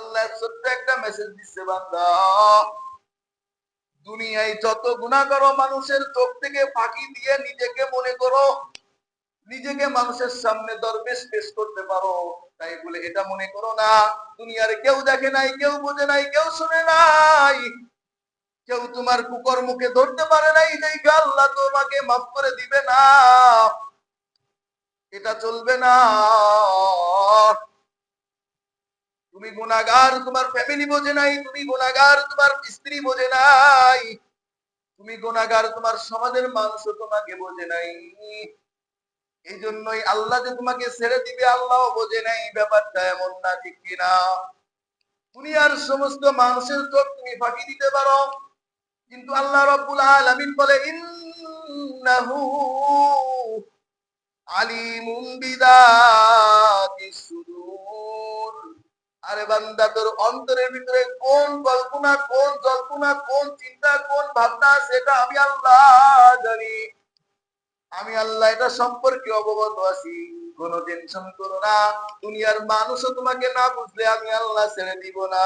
আল্লাহ ছোট্ট একটা মেসেজ দিচ্ছে, বান্দা। দুনিয়ায় যত গুণা করো, মানুষের চোখ থেকে ফাঁকি দিয়ে নিজেকে মনে করো। নিজেকে মানুষের সামনে দরবেশ পেশ করতে পারো। তাই বলে এটা মনে করো না। দুনিয়ার কেউ দেখে নাই, কেউ বোঝে নাই, কেউ শুনে নাই। কেউ তোমার কুকর্মকে ধরতে পারে নাই দেখে আল্লাহ তোমাকে মাফ করে দিবে না। এটা চলবে না। তুমি গুণাগার তোমার ফ্যামিলি বোঝে নাই, তুমি গুণাগার তোমার স্ত্রী বোঝে নাই। তুমি গুণাগার তোমার সমাজের মানুষ তোমাকে বোঝে নাই। এই জন্যই আল্লাহ যে তোমাকে ছেড়ে দিবে আল্লাহ বোঝে নাই ব্যাপারটা এমন না, ঠিক কিনা? দুনিয়ার সমস্ত মানুষের চোখ তুমি ফাঁকি দিতে পারো। কিন্তু আল্লাহ রব্বুল আলামিন বলে, ইন্নাহু বিদাতিস সুদূর আরে বান্দা, তোর অন্তরের ভিতরে কোন কল্পনা, কোন জল্পনা, কোন চিন্তা, কোন ভাবনা, সেটা আমি আল্লাহ জানি। আমি আল্লাহ, এটা সম্পর্কে অবগত আছি। কোনো টেনশন করো না। দুনিয়ার মানুষও তোমাকে না বুঝলে আমি আল্লাহ ছেড়ে দিব না।